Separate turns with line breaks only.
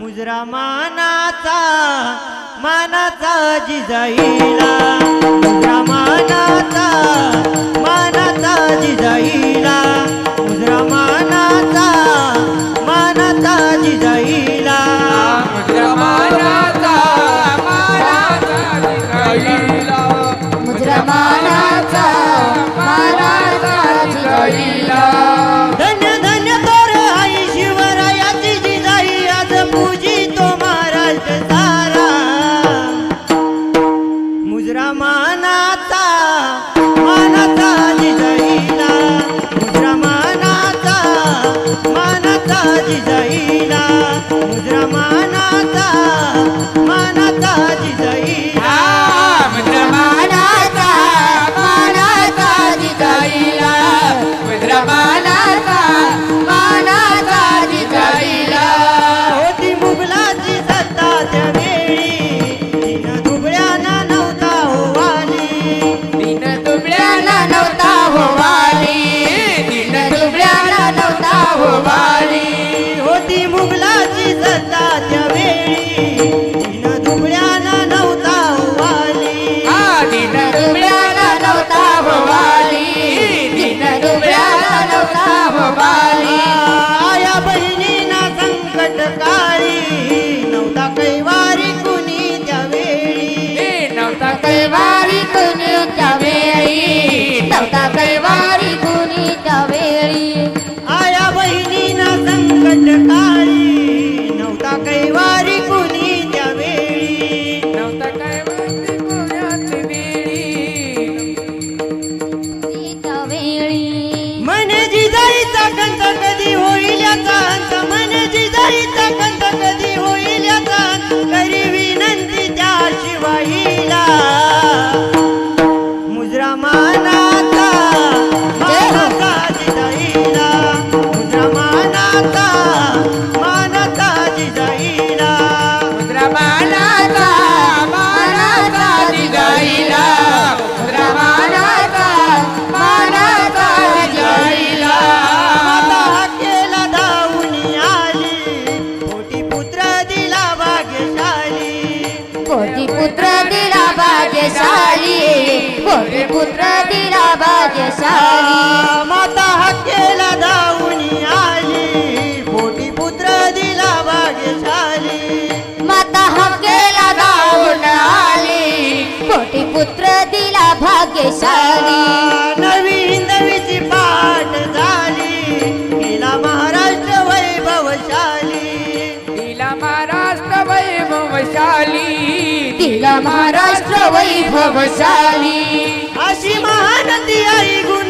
मुजरा मानाचा मानाचा जिजाईला. मुजरा मानाचा मानाचा जिजाईला. मुजरा मानाचा मानाचा जिजाईला. मुजरा मानाचा मानाचा जिजाईला. मुजरा मान जिजाईला
tao tay vali
tu nương chào về tao tao tay पहिला
कोटी पुत्र दिला भाग्यशाली. कोटी पुत्र दिला भाग्यशाली.
माता हकेला धावून आली. कोटी पुत्र दिला भाग्यशाली.
माता हकेला धावून आली. कोटी पुत्र दिला भाग्यशाली.
नवी
मिळाली
तिला महाराष्ट्र वैभवशाली.
अशी महानती आई गुण